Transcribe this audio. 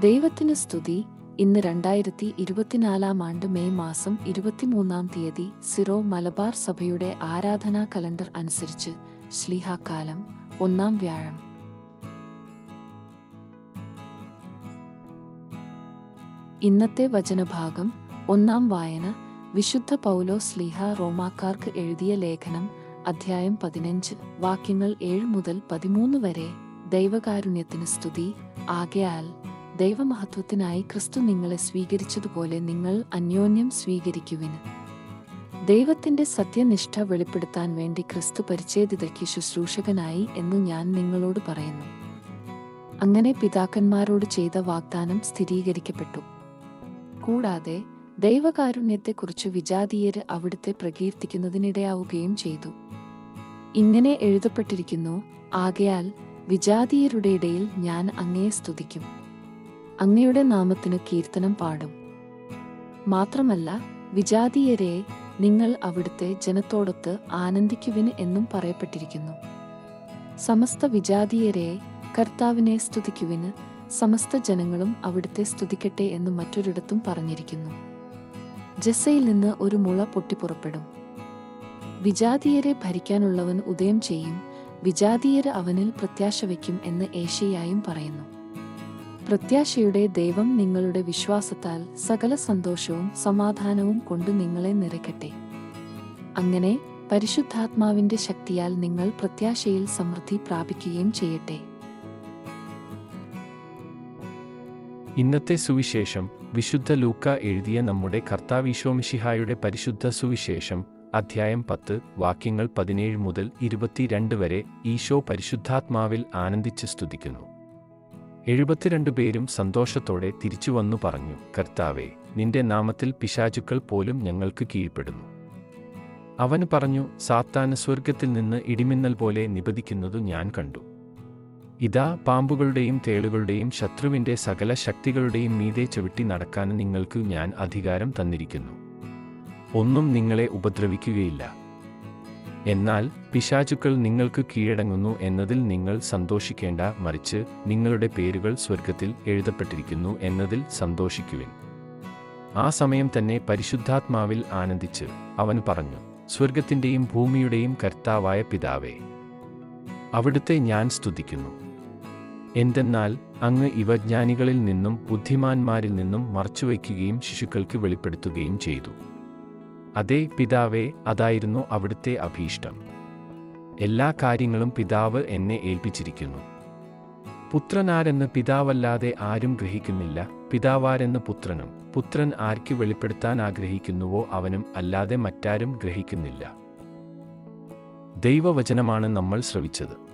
ദൈവത്തിന് സ്തുതി. ഇന്ന് രണ്ടായിരത്തി ഇരുപത്തിനാലാം ആണ്ട് മെയ് മാസം ഇരുപത്തിമൂന്നാം തീയതി സിറോ മലബാർ സഭയുടെ ആരാധനാ കലണ്ടർ അനുസരിച്ച് ശ്ലീഹാക്കാലം ഒന്നാം വ്യാഴം. ഇന്നത്തെ വചനഭാഗം ഒന്നാം വായന. വിശുദ്ധ പൗലോ സ്ലീഹ റോമാക്കാർക്ക് എഴുതിയ ലേഖനം അധ്യായം പതിനഞ്ച്. വാക്യങ്ങൾ ഏഴ് മുതൽ പതിമൂന്ന് വരെ ദൈവകാരുണ്യത്തിന് സ്തുതി. ആകയാൽ ദൈവമഹത്വത്തിനായി ക്രിസ്തു നിങ്ങളെ സ്വീകരിച്ചതുപോലെ നിങ്ങൾ അന്യോന്യം സ്വീകരിക്കുവിന് ദൈവത്തിന്റെ സത്യനിഷ്ഠ വെളിപ്പെടുത്താൻ വേണ്ടി ക്രിസ്തു പരിച്ഛേദിതയ്ക്ക് ശുശ്രൂഷകനായി എന്ന് ഞാൻ നിങ്ങളോട് പറയുന്നു. അങ്ങനെ പിതാക്കന്മാരോട് ചെയ്ത വാഗ്ദാനം സ്ഥിരീകരിക്കപ്പെട്ടു. കൂടാതെ ദൈവകാരുണ്യത്തെക്കുറിച്ച് വിജാതീയര് അവിടുത്തെ പ്രകീർത്തിക്കുന്നതിനിടയാവുകയും ചെയ്തു. ഇങ്ങനെ എഴുതപ്പെട്ടിരിക്കുന്നു ആകയാൽ വിജാതീയരുടെ ഇടയിൽ ഞാൻ അങ്ങയെ സ്തുതിക്കും. അങ്ങയുടെ നാമത്തിന് കീർത്തനം പാടും. മാത്രമല്ല വിജാതീയരെ നിങ്ങൾ അവിടുത്തെ ജനത്തോടൊത്ത് ആനന്ദിക്കുവിന് എന്നും പറയപ്പെട്ടിരിക്കുന്നു. സമസ്ത വിജാതീയരെ കർത്താവിനെ സ്തുതിക്കുവിന് സമസ്ത ജനങ്ങളും അവിടുത്തെ സ്തുതിക്കട്ടെ എന്ന് മറ്റൊരിടത്തും പറഞ്ഞിരിക്കുന്നു. ജസ്സയിൽ നിന്ന് ഒരു മുള പൊട്ടിപ്പുറപ്പെടും വിജാതീയരെ ഭരിക്കാനുള്ളവൻ ഉദയം ചെയ്യും വിജാതീയര് അവനിൽ പ്രത്യാശ വയ്ക്കും എന്ന് ഏഷ്യയായും പറയുന്നു. പ്രത്യാശയുടെ ദൈവം നിങ്ങളുടെ വിശ്വാസത്താൽ സകല സന്തോഷവും സമാധാനവും കൊണ്ട് നിങ്ങളെ നിറയ്ക്കട്ടെ. അങ്ങനെ പരിശുദ്ധാത്മാവിന്റെ ശക്തിയാൽ നിങ്ങൾ പ്രത്യാശയിൽ സമൃദ്ധി പ്രാപിക്കുകയും ചെയ്യട്ടെ. ഇന്നത്തെ സുവിശേഷം വിശുദ്ധ ലൂക്ക എഴുതിയ നമ്മുടെ കർത്താവിശോമിഷിഹായുടെ പരിശുദ്ധ സുവിശേഷം അധ്യായം പത്ത് വാക്യങ്ങൾ പതിനേഴ് മുതൽ ഇരുപത്തിരണ്ട് വരെ ഈശോ പരിശുദ്ധാത്മാവിൽ ആനന്ദിച്ച് സ്തുതിക്കുന്നു. എഴുപത്തിരണ്ട് പേരും സന്തോഷത്തോടെ തിരിച്ചുവന്നു പറഞ്ഞു കർത്താവെ നിന്റെ നാമത്തിൽ പിശാചുക്കൾ പോലും ഞങ്ങൾക്ക് കീഴ്പ്പെടുന്നു. അവൻ പറഞ്ഞു സാത്താന് സ്വർഗത്തിൽ നിന്ന് ഇടിമിന്നൽ പോലെ നിപതിക്കുന്നതു ഞാൻ കണ്ടു. ഇതാ പാമ്പുകളുടെയും തേളുകളുടെയും ശത്രുവിന്റെ സകല ശക്തികളുടെയും മീതെ ചവിട്ടി നടക്കാൻ നിങ്ങൾക്ക് ഞാൻ അധികാരം തന്നിരിക്കുന്നു. ഒന്നും നിങ്ങളെ ഉപദ്രവിക്കുകയില്ല. എന്നാൽ പിശാചുക്കൾ നിങ്ങൾക്ക് കീഴടങ്ങുന്നു എന്നതിൽ നിങ്ങൾ സന്തോഷിക്കേണ്ട മറിച്ച് നിങ്ങളുടെ പേരുകൾ സ്വർഗത്തിൽ എഴുതപ്പെട്ടിരിക്കുന്നു എന്നതിൽ സന്തോഷിക്കുവിൻ. ആ സമയം തന്നെ പരിശുദ്ധാത്മാവിൽ ആനന്ദിച്ച് അവൻ പറഞ്ഞു സ്വർഗത്തിന്റെയും ഭൂമിയുടെയും കർത്താവായ പിതാവേ അവിടുത്തെ ഞാൻ സ്തുതിക്കുന്നു. എന്തെന്നാൽ അങ്ങ് ഇവ ജ്ഞാനികളിൽ നിന്നും ബുദ്ധിമാന്മാരിൽ നിന്നും മറച്ചുവയ്ക്കുകയും ശിശുക്കൾക്ക് വെളിപ്പെടുത്തുകയും ചെയ്തു. അതേ പിതാവേ അതായിരുന്നു അവിടുത്തെ അഭീഷ്ടം. എല്ലാ കാര്യങ്ങളും പിതാവ് എന്നെ ഏൽപ്പിച്ചിരിക്കുന്നു. പുത്രനാരെന്ന് പിതാവല്ലാതെ ആരും ഗ്രഹിക്കുന്നില്ല. പിതാവാരെന്ന് പുത്രനും പുത്രൻ ആർക്ക് വെളിപ്പെടുത്താൻ ആഗ്രഹിക്കുന്നുവോ അവനും അല്ലാതെ മറ്റാരും ഗ്രഹിക്കുന്നില്ല. ദൈവവചനമാണ് നമ്മൾ ശ്രവിച്ചത്.